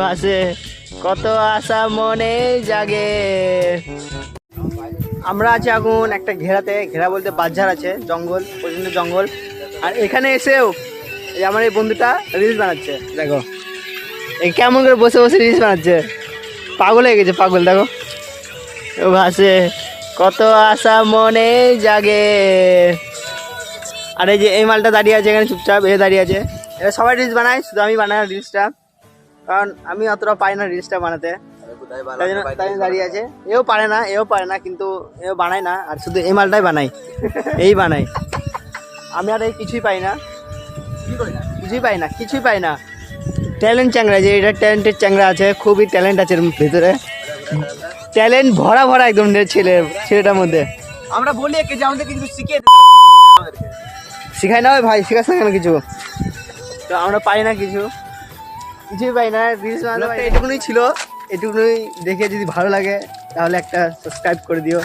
ভাসে, কত আশা মনে জাগে। আমরা আছি এখন একটা ঘেরাতে, ঘেরা বলতে বাজার আছে, জঙ্গল প্রচণ্ড জঙ্গল। আর এখানে এসেও এই আমার এই বন্ধুটা রিলস বানাচ্ছে, দেখো। এই কেমন করে বসে বসে রিলস বানাচ্ছে। পাগল হয়ে গেছে, পাগল, দেখো। ও ভাসে, কত আশা মনে জাগে। আর এই যে এই মালটা দাঁড়িয়ে আছে এখানে চুপচাপ এ দাঁড়িয়ে আছে। এরা সবাই রিলস বানায়, শুধু আমি বানাই রিলসটা। কারণ আমি অতটা পাই না রিলসটা বানাতে। তাই জন্য তাই দাঁড়িয়ে আছে। এও পারে না এও পারে না কিন্তু এও বানায় না আর শুধু এই মালটাই বানাই এই বানাই আমি আর এই কিছুই পাই না। কিছুই পাই না কিছুই পাই না। ট্যালেন্ট চ্যাংরা যে এটা ট্যালেন্টেড চ্যাংরা আছে খুবই ট্যালেন্ট আছে এর ভিতরে। ট্যালেন্ট ভরা ভরা একদম ছেলে ছেলেটার মধ্যে। আমরা বলি একে যে আমাদের কিছু শিখিয়ে শিখাই না ভাই শেখাস না কেন কিছু? তো আমরা পাই না কিছু। কিছুই পাই না রিলস এটুকুনি ছিল। এটুকুনি দেখে যদি ভালো লাগে তাহলে একটা সাবস্ক্রাইব করে দিও।